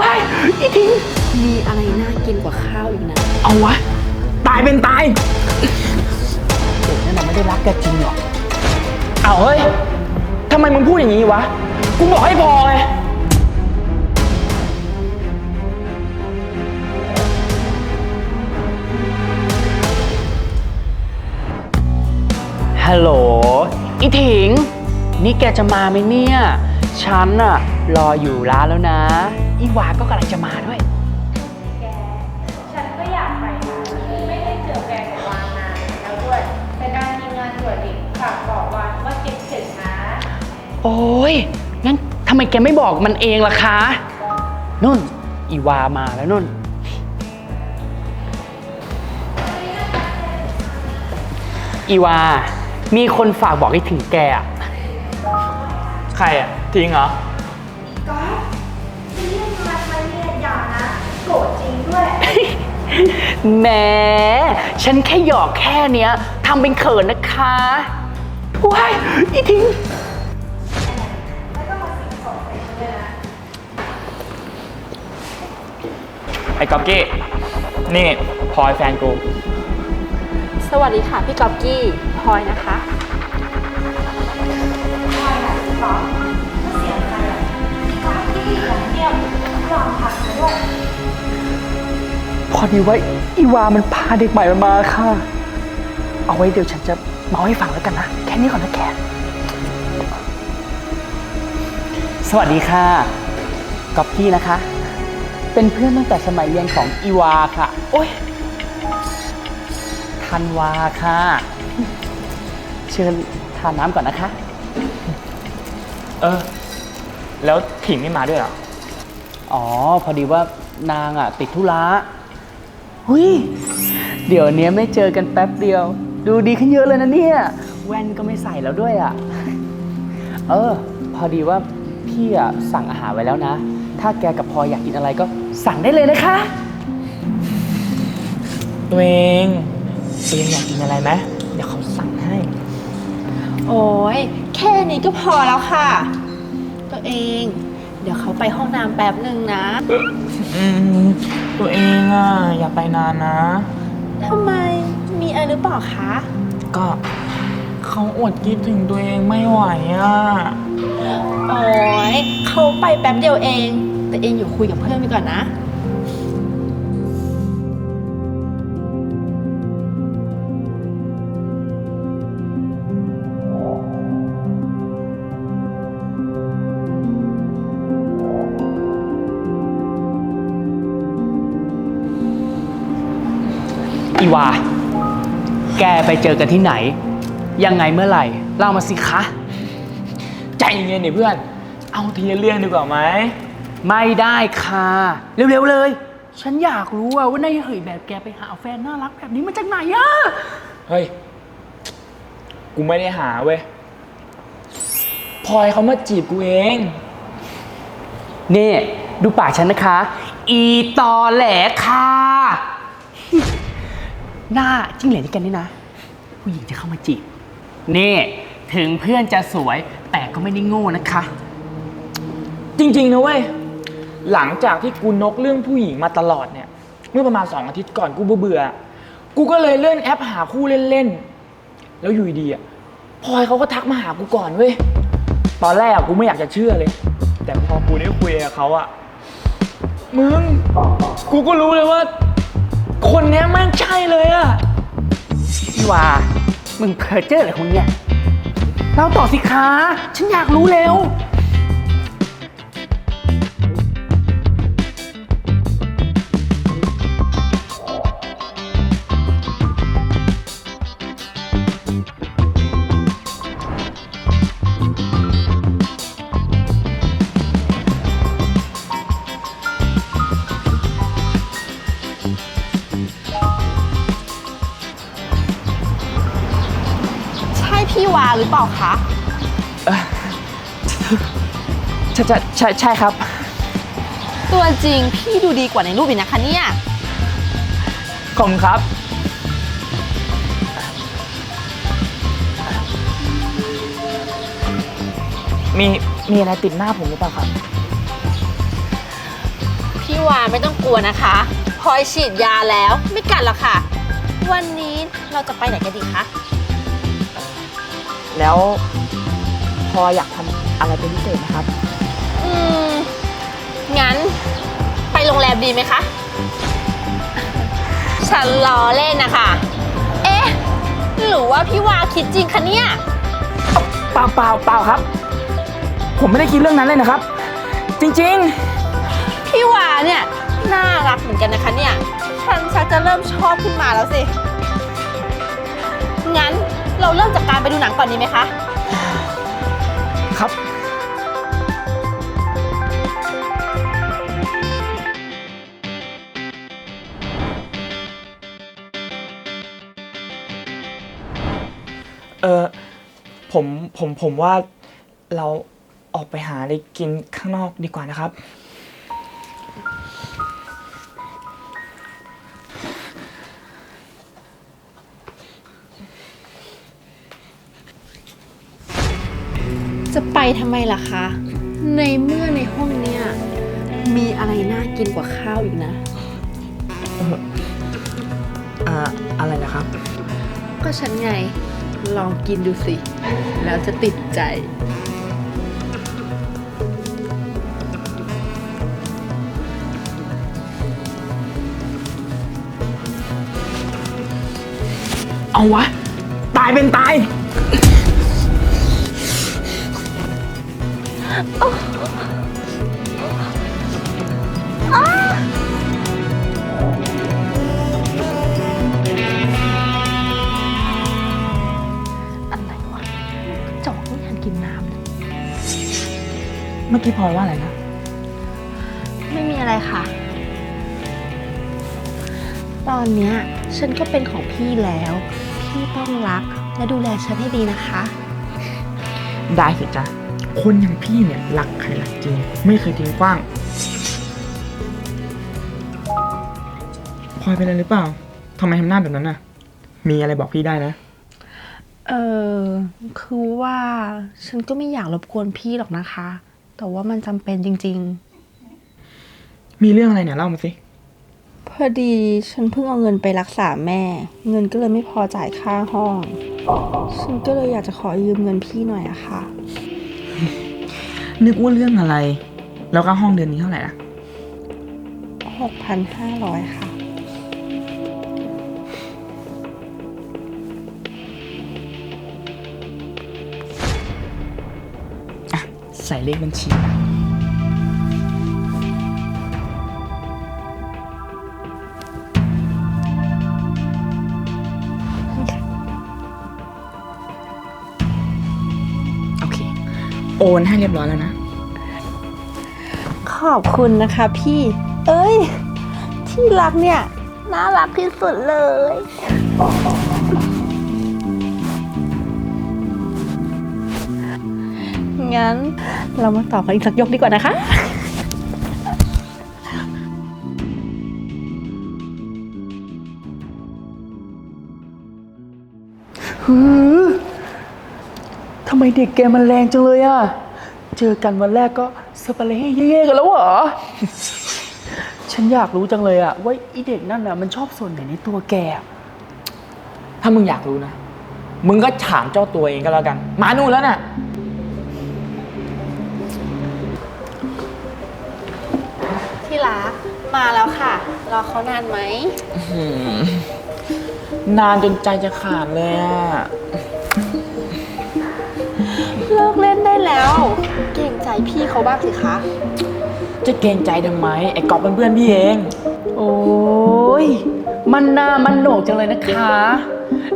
ว้ายอีทิ้งมีอะไรน่ากินกว่าข้าวอีกนะเอาวะ ตายเป็นตายเด็กนั่นน่ะไม่ได้รักแกจริงหรอกเอาเฮ้ยทำไมมึงพูดอย่างนี้วะ กูบอกให้พอไงฮัลโหลอีถิง นี่แกจะมาไหมเนี่ย ฉันอะรออยู่ร้านแล้วนะ อีวาก็กำลังจะมาด้วย แก ฉันก็อยากไปนะไม่ได้เจอแกกับวานนานแล้วด้วย แต่การทีมงานด่วนอีกฝากบอกวานว่าคิดถึงนะ โอ้ย งั้นทำไมแกไม่บอกมันเองล่ะคะ นุ่น อีวามาแล้วนุ่น อีวา มีคนฝากบอกให้ถึงแกอะ ใครอะทิ้งเหรอ ก๊อฟจะเรียกมาทำไมเนี่ยอย่านะ โกรธจริงด้วย แหมฉันแค่หยอกแค่เนี้ยทำเป็นเขินนะคะว้ายอีทิ้ง แล้วก็มาสิงสองใส่ฉันเลยนะ ไอ้ก๊อฟกี้ นี่พลอยแฟนกู สวัสดีค่ะ พี่กอบกี้พลอยนะคะใช่ค่ะก๊อฟก็เสียงใครอะก๊อฟที่อย่างเงียบวางผักมาด้วยพอดีว่าอีวามันพาเด็กใหม่มามาค่ะ เอาไว้เดี๋ยวฉันจะเมาให้ฟังแล้วกันนะ แค่นี้ก่อนนะแกสวัสดีค่ะก๊อฟกี้นะคะ เป็นเพื่อนตั้งแต่สมัยเรียนของอีวาค่ะ โอ้ยธันวาค่ะ เชิญทานน้ำก่อนนะคะ เออ แล้วถิงไม่มาด้วยเหรอ อ๋อ พอดีว่านางอะ ติดธุระหุยเดี๋ยวนี้ไม่เจอกันแป๊บเดียว ดูดีขึ้นเยอะเลยนะเนี่ย แว่นก็ไม่ใส่แล้วด้วยอะ เออ พอดีว่าพี่อะสั่งอาหารไว้แล้วนะ ถ้าแกกับพลอยอยากกินอะไรก็สั่งได้เลยนะคะ ตัวเองตัวเองอยากกินอะไรไหมเดี๋ยวเขาสั่งให้ โอ้ย แค่นี้ก็พอแล้วค่ะ ตัวเอง เดี๋ยวเขาไปห้องน้ำแป๊บหนึ่งนะอืมตัวเองอะอย่าไปนานนะ ทำไมมีอะไรหรือเปล่าคะ ก็เขาอดคิดถึงตัวเองไม่ไหวอะ โอ้ยเขาไปแป๊บเดียวเอง แต่เองอยู่คุยกับเพื่อนไปก่อนนะ แกไปเจอกันที่ไหน ยังไงเมื่อไหร่เล่ามาสิคะ ใจเย็นๆดิเพื่อน เอาทีละเรื่องดีกว่าไหม ไม่ได้ค่ะ เร็วๆเลย ฉันอยากรู้ว่าว่านายเหยแบบแกไปหาแฟนน่ารักแบบนี้มาจากไหนอะเฮ้ย กูไม่ได้หาเว้ยพลอยเขามาจีบกูเอง นี่ ดูปากฉันนะคะ อีตอแหลค่ะ หน้าจิ้งเหลนที่กันนี่นะ ผู้หญิงจะเข้ามาจีบนี่ถึงเพื่อนจะสวยแต่ก็ไม่ได้โง่นะคะ จริงๆนะเว้ย หลังจากที่กูนกเรื่องผู้หญิงมาตลอดเนี่ย เมื่อประมาณสองอาทิตย์ก่อนกูเบื่อๆกูก็เลยเลื่อนแอปหาคู่เล่นๆ แล้วอยู่ดีๆอะพลอยเขาก็ทักมาหากูก่อนเว้ย ตอนแรกอะกูไม่อยากจะเชื่อเลย แต่พอกูได้คุยกับเขาอะมึง กูก็รู้เลยว่า คนเนี้ยแม่งใช่เลยอะพี่วา มึงเพอเจออะไรของเนี่ยเล่าต่อสิคะฉันอยากรู้เร็ว หรือเปล่าคะ ใช่ใช่ใช่ใช่ครับ ตัวจริงพี่ดูดีกว่าในรูปอีกนะคะเนี่ย ขอบคุณครับ มีมีอะไรติดหน้าผมหรือเปล่าครับวาไม่ต้องกลัวนะคะพลอยฉีดยาแล้วไม่กัดหรอกค่ะ วันนี้เราจะไปไหนกันดีคะ แล้วพออยากทำอะไรเป็นพิเศษนะครับ อืม งั้น ไปโรงแรมดีไหมคะ ฉันล้อเล่นนะคะ เอ๊ะ หรือว่าพี่วาคิดจริงคะเนี่ย เปล่าเปล่าเปล่าครับ ผมไม่ได้คิดเรื่องนั้นเลยนะครับ จริงพี่วาเนี่ย น่ารักเหมือนกันนะคะเนี่ย ฉันชักจะเริ่มชอบขึ้นมาแล้วสิ งั้น เราเริ่มจากการไปดูหนังก่อนดีไหมคะ ครับ เออผมผมผมว่าเราออกไปหาอะไรกินข้างนอกดีกว่านะครับ ไปทำไมล่ะคะ ในเมื่อในห้องเนี่ย มีอะไรน่ากินกว่าข้าวอีกนะ อ่าอะไรนะครับ ก็ฉันไงลองกินดูสิ แล้วจะติดใจ เอาวะ ตายเป็นตาย อะไรวะจอกไม่ทันกินน้ำเลยเมื่อกี้พลอยว่าอะไรนะ ไม่มีอะไรค่ะ ตอนเนี้ยฉันก็เป็นของพี่แล้ว พี่ต้องรักและดูแลฉันให้ดีนะคะ ได้สิจ้ะ คนอย่างพี่เนี่ยรักใครรักจริง ไม่เคยทิ้งกว้างพลอยเป็นอะไรหรือเปล่าทำไมทำหน้าแบบนั้นน่ะ มีอะไรบอกพี่ได้นะ เออคือว่าฉันก็ไม่อยากรบกวนพี่หรอกนะคะ แต่ว่ามันจำเป็นจริง มีเรื่องอะไรเนี่ยเล่ามาสิ ๆ พอดีฉันเพิ่งเอาเงินไปรักษาแม่ เงินก็เลยไม่พอจ่ายค่าห้อง ฉันก็เลยอยากจะขอยืมเงินพี่หน่อยอะค่ะ นึกว่าเรื่องอะไร แล้วก็ห้องเดือนนี้เท่าไหร่ล่ะ6,500ค่ะ ใส่เลขบัญชี โอนให้เรียบร้อยแล้วนะ ขอบคุณนะคะพี่ เอ้ย ที่รักเนี่ย น่ารักที่สุดเลย งั้นเรามาต่อกันอีกสักยกดีกว่านะคะ ไมเด็กแกมันแรงจังเลยอะเจอกันวันแรกก็สเปรย์เย่ๆกันแล้วเหรอ ฉันอยากรู้จังเลยอะว่าไอีเด็กนั่นน่ะมันชอบส่วนไหนในตัวแกอะถ้ามึงอยากรู้นะ มึงก็ถามเจ้าตัวเองก็แล้วกัน มานู่นแล้วน่ะ ที่รักมาแล้วค่ะ รอเขานานไหม นานจนใจจะขาดเลยอะ ลิกเล่นได้แล้ว เก่งใจพี่เขาบ้างสิคะ จะเกรงใจทำไม ไอ้กอบเป็นเพื่อนพี่เอง โอ้ย มันหน้ามันโหนกจังเลยนะคะ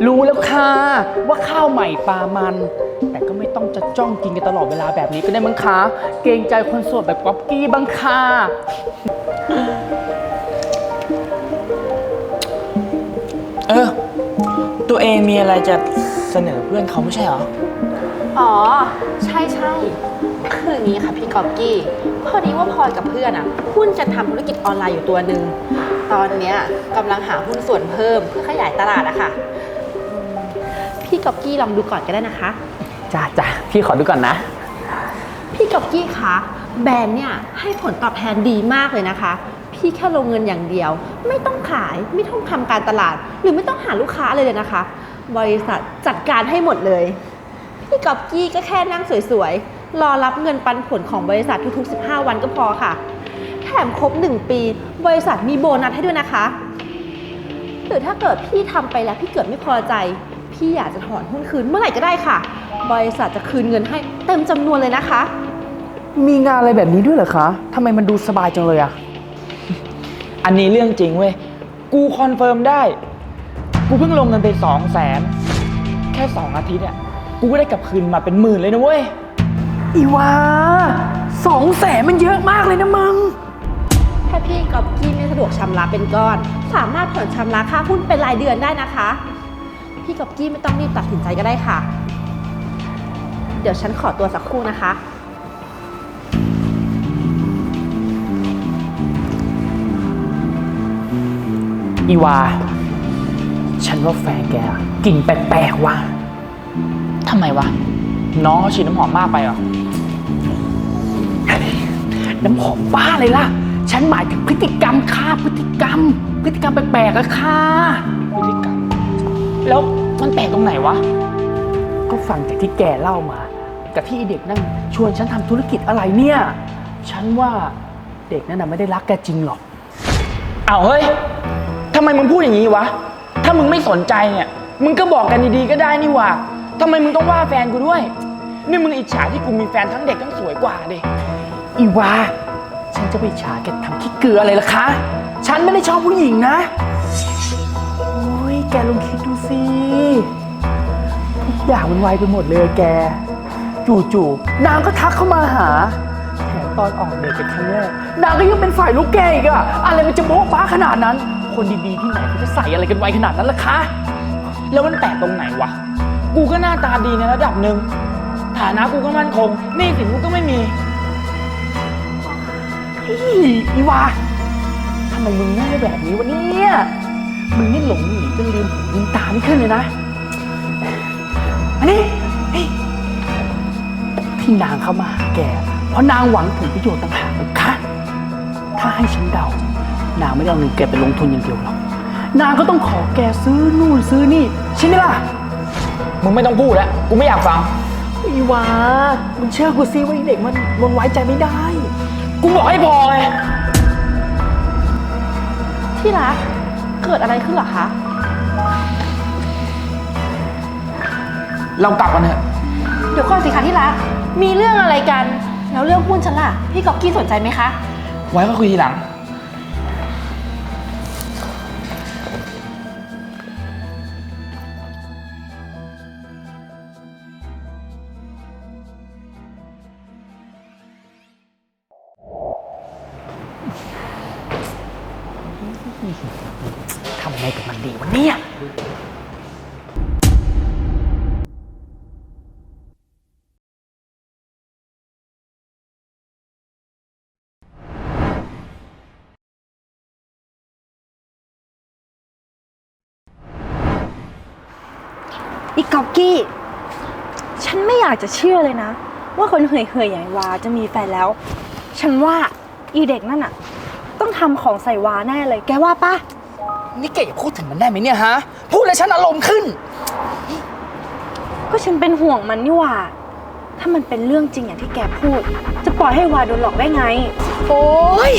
รู้แล้วค่ะว่าข้าวใหม่ปลามัน แต่ก็ไม่ต้องจะจ้องกินกันตลอดเวลาแบบนี้ก็ได้มั้งคะ เกรงใจคนโสดแบบก๊อปกี้บ้างค่ะ เออ ตัวเองมีอะไรจะเสนอเพื่อนเขาไม่ใช่เหรอ อ๋อ ใช่ใช่คืออย่างนี้ค่ะพี่กอบกี้ พอดีว่าพลอยกับเพื่อนอะหุ้นจะทำธุรกิจออนไลน์อยู่ตัวหนึ่ง ตอนเนี้ยกำลังหาหุ้นส่วนเพิ่มเพื่อขยายตลาดอะค่ะอืมพี่กอบกี้ลองดูก่อนก็ได้นะคะ จ้าจ้าพี่ขอดูก่อนนะ พี่กอบกี้คะแบรนด์เนี่ยให้ผลตอบแทนดีมากเลยนะคะ พี่แค่ลงเงินอย่างเดียว ไม่ต้องขายไม่ต้องทำการตลาด หรือไม่ต้องหาลูกค้าเลยเลยนะคะ บริษัทจัดการให้หมดเลย พี่กอบกี้ก็แค่นั่งสวยๆ รอรับเงินปันผลของบริษัททุกๆ 15 วันก็พอค่ะ แถมครบ 1 ปี บริษัทมีโบนัสให้ด้วยนะคะ หรือถ้าเกิดพี่ทำไปแล้วพี่เกิดไม่พอใจ พี่อยากจะถอนหุ้นคืนเมื่อไหร่ก็ได้ค่ะ บริษัทจะคืนเงินให้เต็มจำนวนเลยนะคะ มีงานอะไรแบบนี้ด้วยเหรอคะทำไมมันดูสบายจังเลยอะอันนี้เรื่องจริงเว้ย กูคอนเฟิร์มได้ กูเพิ่งลงเงินไปสองแสนแค่สองอาทิตย์อะ กูก็ได้กลับคืนมาเป็นหมื่นเลยนะเว้ย อีวาสองแสนมันเยอะมากเลยนะมึง ถ้าพี่กอบกี้ไม่สะดวกชำระเป็นก้อน สามารถผ่อนชำระค่าหุ้นเป็นรายเดือนได้นะคะ พี่กอบกี้ไม่ต้องรีบตัดสินใจก็ได้ค่ะ เดี๋ยวฉันขอตัวสักครู่นะคะ อีวา ฉันว่าแฟนแกอะกลิ่นแปลกๆว่ะ ทำไมวะ น้องเขาฉีดน้ำหอมมากไปเหรอ น้ำหอมบ้าเลยล่ะ ฉันหมายถึงพฤติกรรมค่ะพฤติกรรม พฤติกรรมแปลกๆอะค่ะพฤติกรรม แล้วมันแปลกตรงไหนวะ ก็ฟังจากที่แกเล่ามา กับที่ไอ้เด็กนั่นชวนฉันทำธุรกิจอะไรเนี่ย ฉันว่าเด็กนั่นน่ะไม่ได้รักแกจริงหรอก เอาเฮ้ย ทำไมมึงพูดอย่างนี้วะ ถ้ามึงไม่สนใจเนี่ย มึงก็บอกกันดีๆก็ได้นี่หว่า ทำไมมึงต้องว่าแฟนกูด้วย นี่มึงอิจฉาที่กูมีแฟนทั้งเด็กทั้งสวยกว่าดิอีวา ฉันจะไปฉาแกทำขี้เกลืออะไรล่ะคะ ฉันไม่ได้ชอบผู้หญิงนะ โอ้ยแกลองคิดดูสิทุกอย่างมันไวไปหมดเลยแก จู่ๆนางก็ทักเข้ามาหา แถมตอนออกเดทกันครั้งแรกนางก็ยังเป็นฝ่ายลูกแกอีกอะอะไรมันจะโบ๊ะบ้าขนาดนั้น คนดีๆที่ไหนเขาจะใส่อะไรกันไวขนาดนั้นล่ะคะ แล้วมันแปลกตรงไหนวะ กูก็หน้าตาดีในระดับหนึ่ง ฐานะกูก็มั่นคงหนี้สินกูก็ไม่มีอีอีวาทำไมมึงง่ายแบบนี้วะเนี่ยมึงนี่หลงหนีจนลืมหูลืมตาไม่ขึ้นเลยนะอันนี้เฮ้ยที่นางเข้ามาหาแก เพราะนางหวังผลประโยชน์ต่างหากนะคะถ้าให้ฉันเดา นางไม่ได้เอาเงินแกไปลงทุนอย่างเดียวหรอก นางก็ต้องขอแกซื้อนู่นซื้อนี่ใช่ไหมล่ะ มึงไม่ต้องพูดแล้ว กูไม่อยากฟัง อีวามึงเชื่อกูสิว่าไอ้เด็กมันมันไว้ใจไม่ได้ กูบอกให้พอไง ที่รัก เกิดอะไรขึ้นเหรอคะ เรากลับกันเถอะ เดี๋ยวก่อนสิคะที่รัก มีเรื่องอะไรกัน แล้วเรื่องหุ้นฉันล่ะ พี่กอบกี้สนใจไหมคะ ไว้ก็คุยทีหลัง อีกอกกี้ ฉันไม่อยากจะเชื่อเลยนะ ว่าคนเฮยๆอย่างวาจะมีแฟนแล้ว ฉันว่าอีเด็กนั่นอะต้องทำของใส่วาแน่เลย แกว่าปะนี่แกอย่าพูดถึงมันได้ไหมเนี่ยฮะ พูดแล้วฉันอารมณ์ขึ้น ก็ฉันเป็นห่วงมันนี่หว่า ถ้ามันเป็นเรื่องจริงอย่างที่แกพูด จะปล่อยให้วาโดนหลอกได้ไง โอ้ย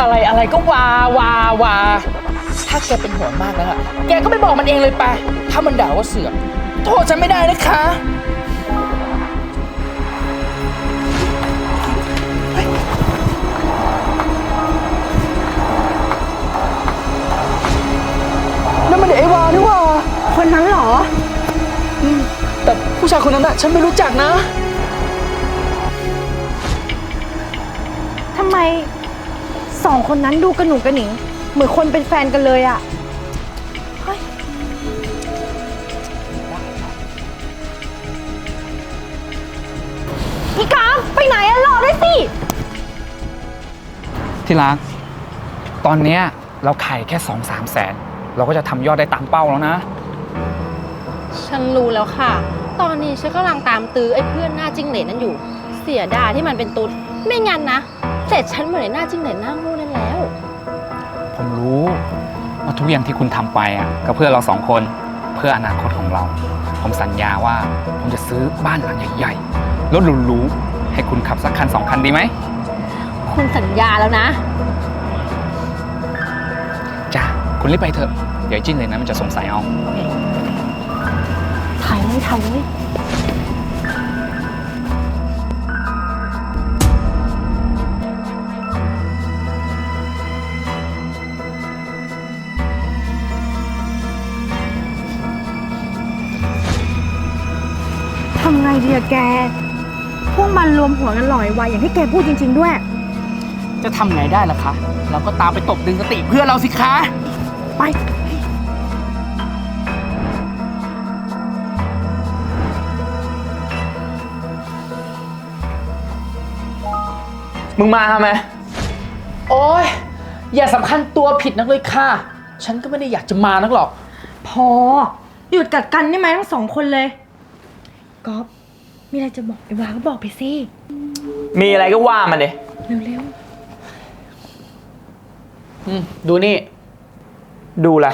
อะไรอะไรก็วาวาวาถ้าแกเป็นห่วงมากแล้วอะแกก็ไปบอกมันเองเลยไป ถ้ามันด่าว่าเสือก โทษฉันไม่ได้นะคะ นั่นมันเด็กไอ้วานี่หว่า คนนั้นเหรอ แต่ผู้ชายคนนั้นอะฉันไม่รู้จักนะ ทำไมสองคนนั้นดูกระหนุงกระหนิง เหมือนคนเป็นแฟนกันเลยอะ ที่รัก ตอนเนี้ยเราขายแค่สองสามแสน เราก็จะทำยอดได้ตามเป้าแล้วนะ ฉันรู้แล้วค่ะ ตอนนี้ฉันกำลังตามตื้อไอ้เพื่อนหน้าจิ้งเหลนนั่นอยู่ เสียดายที่มันเป็นตุ๊ด ไม่งั้นนะเสร็จฉันเหมือนไอ้หน้าจริงไหนหน้าโงูนั่นแล้ว ผมรู้ว่าทุกอย่างที่คุณทำไปอะก็เพื่อเราสองคนเพื่ออนาคตของเรา ผมสัญญาว่าผมจะซื้อบ้านหลังใหญ่ๆรถหรูๆให้คุณขับสักคันสองคันดีไหม คุณสัญญาแล้วนะ จ้าคุณรีบไปเถอะเดี๋ยวจิ้นเลยนะมันจะสงสัยเอาถ่ายเลยถ่ายเลยทำไงดีอะแก พวกมันรวมหัวกันหลอยวายอย่างที่แกพูดจริง ๆ ด้วย จะทำไงได้ล่ะคะ เราก็ตามไปตบดึงสติเพื่อนเราสิคะ ไป มึงมาทำไม โอ้ยอย่าสำคัญตัวผิดนักเลยค่ะ ฉันก็ไม่ได้อยากจะมานักหรอก พอ หยุดกัดกันได้ไหมทั้งสองคนเลยก๊อฟมีอะไรจะบอกไอ้วาก็บอกไปสิ มีอะไรก็ว่ามันเลยเร็ว อืมดูนี่ ดูอะไร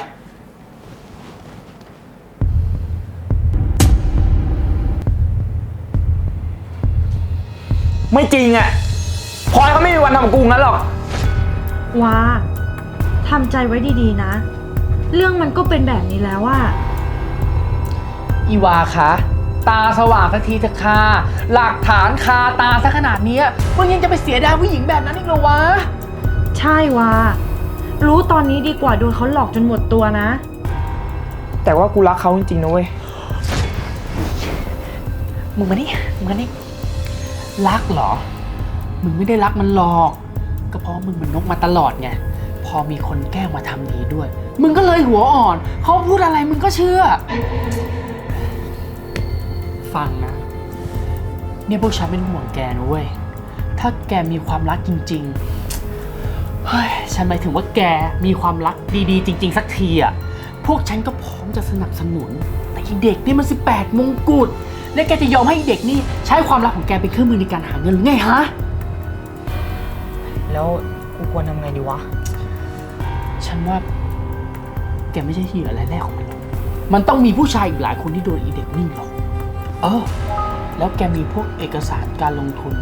ไม่จริงอะพลอยเขาไม่มีวันทำกับกูงั้นหรอกๆวาทำใจไว้ดีๆนะ เรื่องมันก็เป็นแบบนี้แล้วว่า อีวาคะตาสว่างสักทีเถอะค่ะหลักฐานคาตาซะขนาดเนี้ยมึงยังจะไปเสียดายผู้หญิงแบบนั้นอีกเหรอวะ ใช่วา รู้ตอนนี้ดีกว่าโดนเขาหลอกจนหมดตัวนะ แต่ว่ากูรักเขาจริงๆนะเว้ย มึงมานี่มึงมานี่รักเหรอ มึงไม่ได้รักมันหรอก ก็เพราะมึงมันนกมาตลอดไง พอมีคนแกล้งมาทำดีด้วย มึงก็เลยหัวอ่อน เขาพูดอะไรมึงก็เชื่อ ฟังนะ เนี่ยพวกฉันเป็นห่วงแกนะเว้ย ถ้าแกมีความรักจริง ๆ เฮ้ยฉันหมายถึงว่าแกมีความรักดีๆ จริง ๆ สักทีอะพวกฉันก็พร้อมจะสนับสนุน แต่ไอ้เด็กนี่มัน 18 มงกุฎแล้วแกจะยอมให้ไอ้เด็กนี่ใช้ความรักของแกเป็นเครื่องมือในการหาเงินหรือไงฮะ แล้วกูควรทำไงดีวะ ฉันว่า แกไม่ใช่เหยื่อรายแรกของมันหรอกมันต้องมีผู้ชายอีกหลายคนที่โดนอีเด็กนี่หรอก เออ แล้วแกมีพวกเอกสารการลงทุน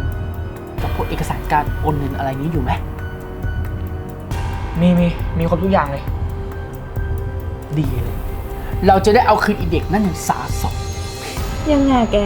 กับพวกเอกสารการโอนเงินอะไรนี้อยู่ไหม มีมีมีครบทุกอย่างเลย ดีเลย เราจะได้เอาคืนอีเด็กนั่นอย่างสาสมยังไงแก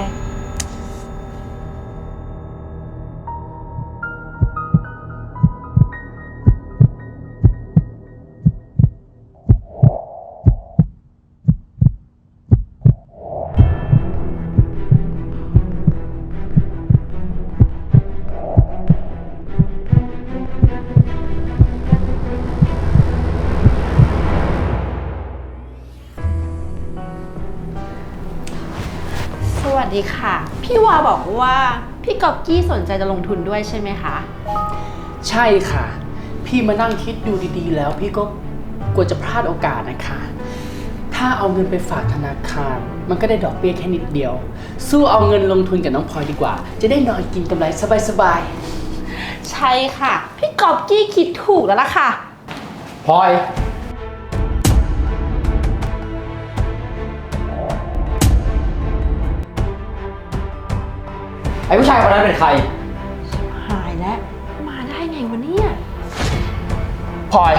วาบอกว่าพี่กอบกี้สนใจจะลงทุนด้วยใช่ไหมคะ ใช่ค่ะ พี่มานั่งคิดดูดีๆ แล้วพี่ก็กลัวจะพลาดโอกาสนะคะ ถ้าเอาเงินไปฝากธนาคาร มันก็ได้ดอกเบี้ยแค่นิดเดียว สู้เอาเงินลงทุนกับน้องพลอยดีกว่า จะได้นอนกินกำไรสบายใช่ค่ะ พี่กอบกี้คิดถูกแล้วล่ะค่ะ พลอย ไอ้ผู้ชายคนนั้นเป็นใคร หายแล้ว มาได้ไงวะเนี่ยพลอย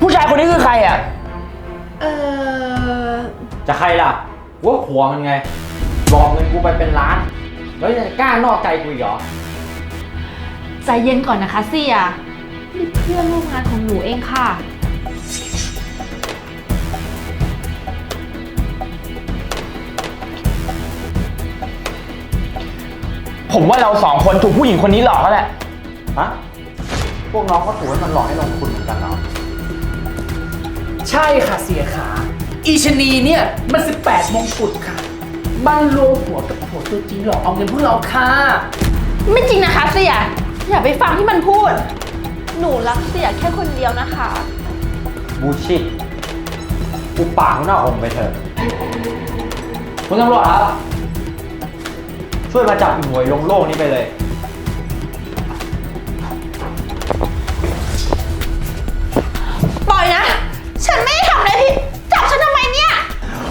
ผู้ชายคนนี้คือใครอะ เออจะใครล่ะว่าผัวมันไงบอกเงินกูไปเป็นล้าน แล้วยังกล้านอกใจกูอีกเหรอ ใจเย็นก่อนนะคะเสียนี่เพื่อนร่วมงานของหนูเองค่ะ ผมว่าเราสองคนถูกผู้หญิงคนนี้หลอกแล้วแหละ ฮะ พวกน้องก็ถูกให้มันหลอกให้ลงทุนเหมือนกันเหรอๆใช่ค่ะเสียขา อีชะนีเนี่ยมัน 18มงกุฎค่ะ มันรวมหัวกับผัวตัวจริงหลอกเอาเงินพวกเราค่ะ ไม่จริงนะคะเสียอย่าไปฟังที่มันพูด หนูรักเสียแค่คนเดียวนะคะ บูชิดกูปากหน้าอมไปเถอะ คุณตำรวจครับ ช่วยมาจับอีหวยลงโลกนี้ไปเลย ปล่อยนะ ฉันไม่ทำเลยพี่จับฉันทำไมเนี่ย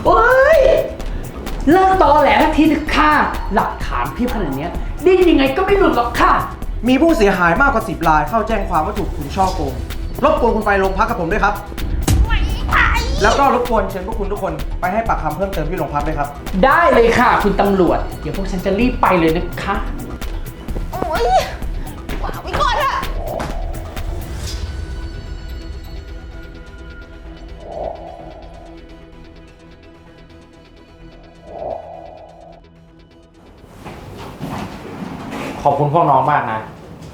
โอ้ยเลิกตอแหลทักทีเถอะค่ะ หลักฐานพี่บขนาดนี้ดิ้นยังไงก็ไม่หลุดหรอกค่ะ มีผู้เสียหายมากกว่า 10รายเข้าแจ้งความว่าถูกคุณช่อโกง รบกวนคุณไปโรงพักกับผมด้วยครับ แล้วก็รบกวนเชิญพวกคุณทุกคนไปให้ปากคำเพิ่มเติมที่โรงพักด้วยครับ ได้เลยค่ะ คุณตำรวจ เดี๋ยวพวกฉันจะรีบไปเลยนะคะ โอ๊ยวางไว้ก่อนอะขอบคุณพวกน้องมากนะ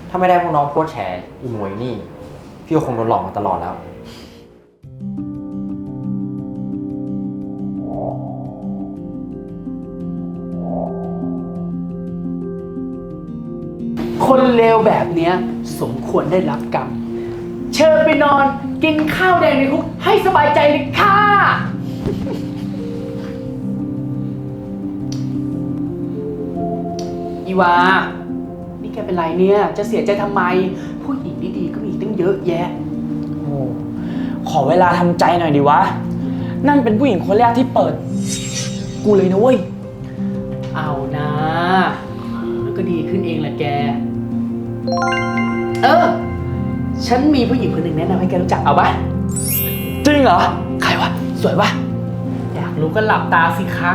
ถ้าไม่ได้พวกน้องโพสต์แชร์อีหมวยนี่ พี่ก็คงโดนหลอกมาตลอดแล้ว เลวแบบเนี้ยสมควรได้รับกรรม เชิญไปนอนกินข้าวแดงในคุกให้สบายใจเลยค่ะ อีวา นี่แกเป็นไรเนี่ย จะเสียใจทำไม ผู้หญิงดีๆก็มีอีกตั้งเยอะแยะ โอ้ขอเวลาทำใจหน่อยดิวะ นั่นเป็นผู้หญิงคนแรกที่เปิด กูเลยนะเว้ย เออ ฉันมีผู้หญิงคนหนึ่งแนะนำให้แกรู้จักเอาปะจริงเหรอ ใครวะ สวยปะอยากรู้ก็หลับตาสิคะ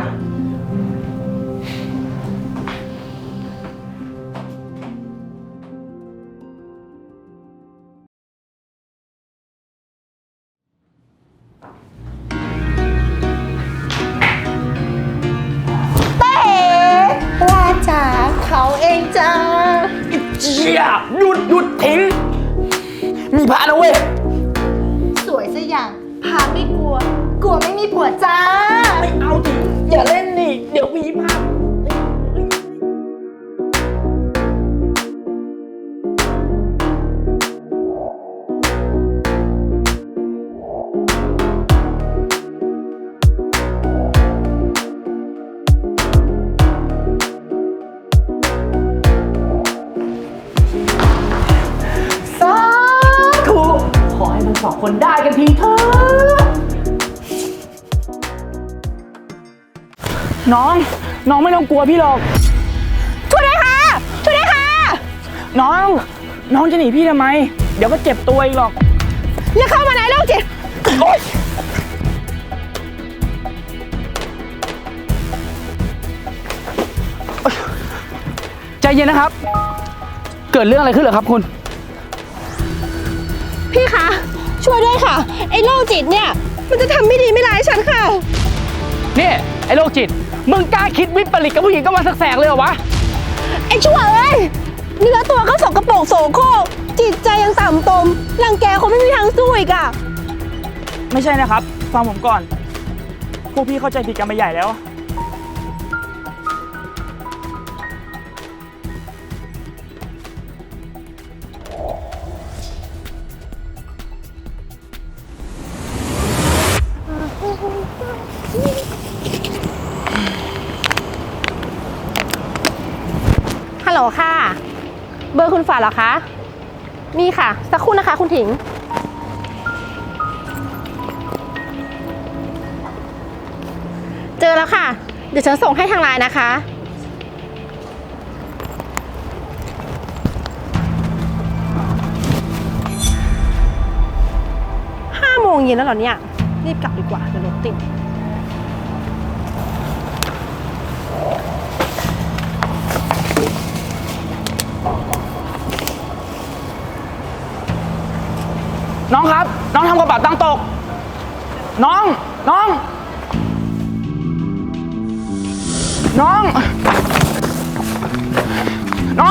คนได้กันทีเถอะน้อง น้องไม่ต้องกลัวพี่หรอก ช่วยด้วยค่ะ ช่วยด้วยค่ะ น้อง น้องจะหนีพี่ทำไม เดี๋ยวก็เจ็บตัวอีกหรอก อย่าเข้ามาไหนโรคจิตโอ๊ยใจเย็นนะครับ เกิดเรื่องอะไรขึ้นเหรอครับคุณ พี่คะ ช่วยด้วยค่ะ ไอ้โรคจิตเนี่ย มันจะทำไม่ดีไม่ร้ายฉันค่ะนี่ไอ้โรคจิต มึงกล้าคิดวิปริตกับผู้หญิงก็มาสักแสกเลยเหรอวะ ไอ้ชั่วเอ้ยเนื้อตัวก็สกปรกโสโครกจิตใจยังต่ำตมรังแกคนไม่มีทางสู้อีกอะไม่ใช่นะครับ ฟังผมก่อน พวกพี่เข้าใจผิดกันไปใหญ่แล้ว เบอร์คุณฝาหรอคะ มีค่ะ สักครู่นะคะ คุณถิง เจอแล้วค่ะ เดี๋ยวฉันส่งให้ทางไลน์นะคะ ห้าโมงเย็นแล้วเหรอเนี่ย รีบกลับดีกว่าเดี๋ยวรถติด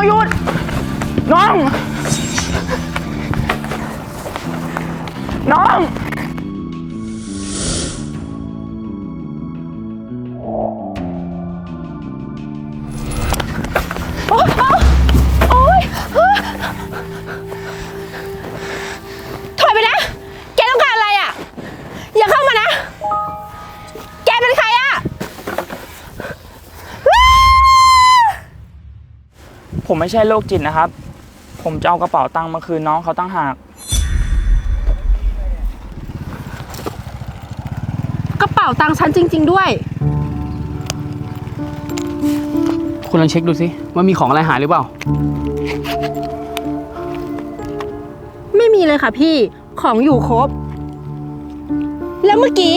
หยุด น้อง ไม่ใช่โรคจิตนะครับ ผมจะเอากระเป๋าตังค์มาคืนน้องเขาตั้งหาก กระเป๋าตังค์ฉันจริง ๆ ด้วย คุณลองเช็คดูสิว่ามีของอะไรหายหรือเปล่า ไม่มีเลยค่ะพี่ของอยู่ครบ แล้วเมื่อกี้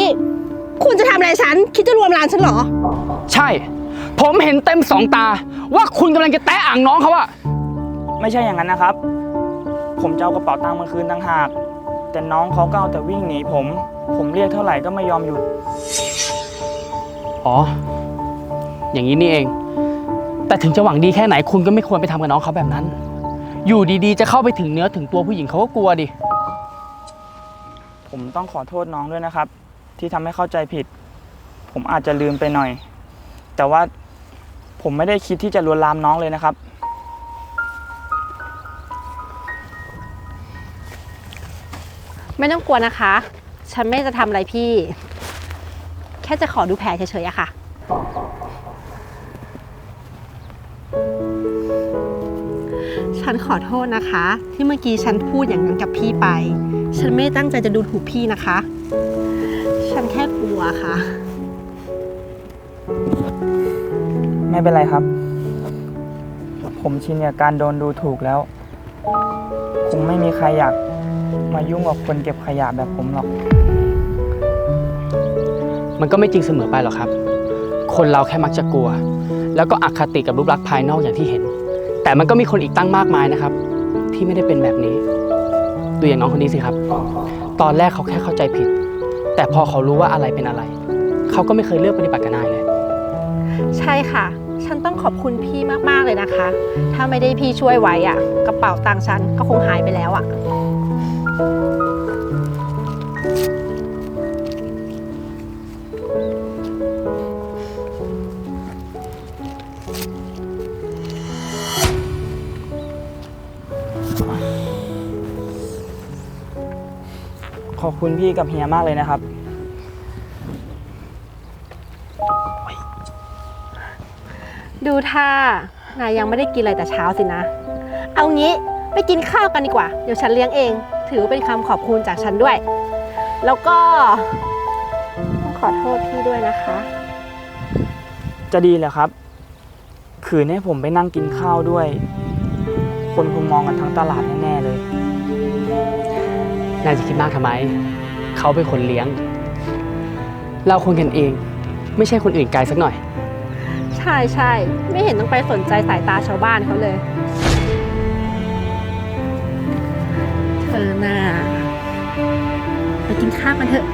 คุณจะทำอะไรฉัน คิดจะรวมร้านฉันเหรอ ใช่ ผมเห็นเต็มสองตาว่าคุณกำลังจะแตะอ่างน้องเขาอะไม่ใช่อย่างนั้นนะครับ ผมจะเอากระเป๋าตังค์มาคืนต่างหาก แต่น้องเขาก็เอาแต่วิ่งหนีผม ผมเรียกเท่าไหร่ก็ไม่ยอมหยุด อ๋อ อย่างนี้นี่เอง แต่ถึงจะหวังดีแค่ไหนคุณก็ไม่ควรไปทำกับน้องเขาแบบนั้น อยู่ดีๆ จะเข้าไปถึงเนื้อถึงตัวผู้หญิงเขาก็กลัวดิ ผมต้องขอโทษน้องด้วยนะครับ ที่ทำให้เข้าใจผิด ผมอาจจะลืมไปหน่อย แต่ว่า ผมไม่ได้คิดที่จะลวนลามน้องเลยนะครับ ไม่ต้องกลัวนะคะ ฉันไม่จะทำอะไรพี่ แค่จะขอดูแผลเฉยๆอะค่ะ ฉันขอโทษนะคะ ที่เมื่อกี้ฉันพูดอย่างนั้นกับพี่ไป ฉันไม่ได้ตั้งใจจะดูถูกพี่นะคะ ฉันแค่กลัวค่ะ ไม่เป็นไรครับ ผมชินกับการโดนดูถูกแล้ว คงไม่มีใครอยากมายุ่งกับคนเก็บขยะแบบผมหรอก มันก็ไม่จริงเสมอไปหรอกครับ คนเราแค่มักจะกลัว แล้วก็อคติกับรูปลักษณ์ภายนอกอย่างที่เห็น แต่มันก็มีคนอีกตั้งมากมายนะครับ ที่ไม่ได้เป็นแบบนี้ ดูอย่างน้องคนนี้สิครับ ตอนแรกเขาแค่เข้าใจผิด แต่พอเขารู้ว่าอะไรเป็นอะไร เขาก็ไม่เคยเลือกปฏิบัติกับนายเลย ใช่ค่ะ ฉันต้องขอบคุณพี่มากๆเลยนะคะ ถ้าไม่ได้พี่ช่วยไว้อะกระเป๋าตังค์ฉันก็คงหายไปแล้วอะขอบคุณพี่กับเฮียมากเลยนะครับ ดูท่านายยังไม่ได้กินอะไรแต่เช้าสินะ เอางี้ไปกินข้าวกันดีกว่า เดี๋ยวฉันเลี้ยงเอง ถือว่าเป็นคำขอบคุณจากฉันด้วย แล้วก็ต้องขอโทษพี่ด้วยนะคะ จะดีเหรอครับ ขืนให้ผมไปนั่งกินข้าวด้วย คนคงมองกันทั้งตลาดแน่ๆเลย นายจะคิดมากทำไม เขาเป็นคนเลี้ยง เราคนกันเอง ไม่ใช่คนอื่นไกลสักหน่อยใช่ใช่ไม่เห็นต้องไปสนใจสายตาชาวบ้านเขาเลย เธอน่ะไปกินข้าวกันเถอะ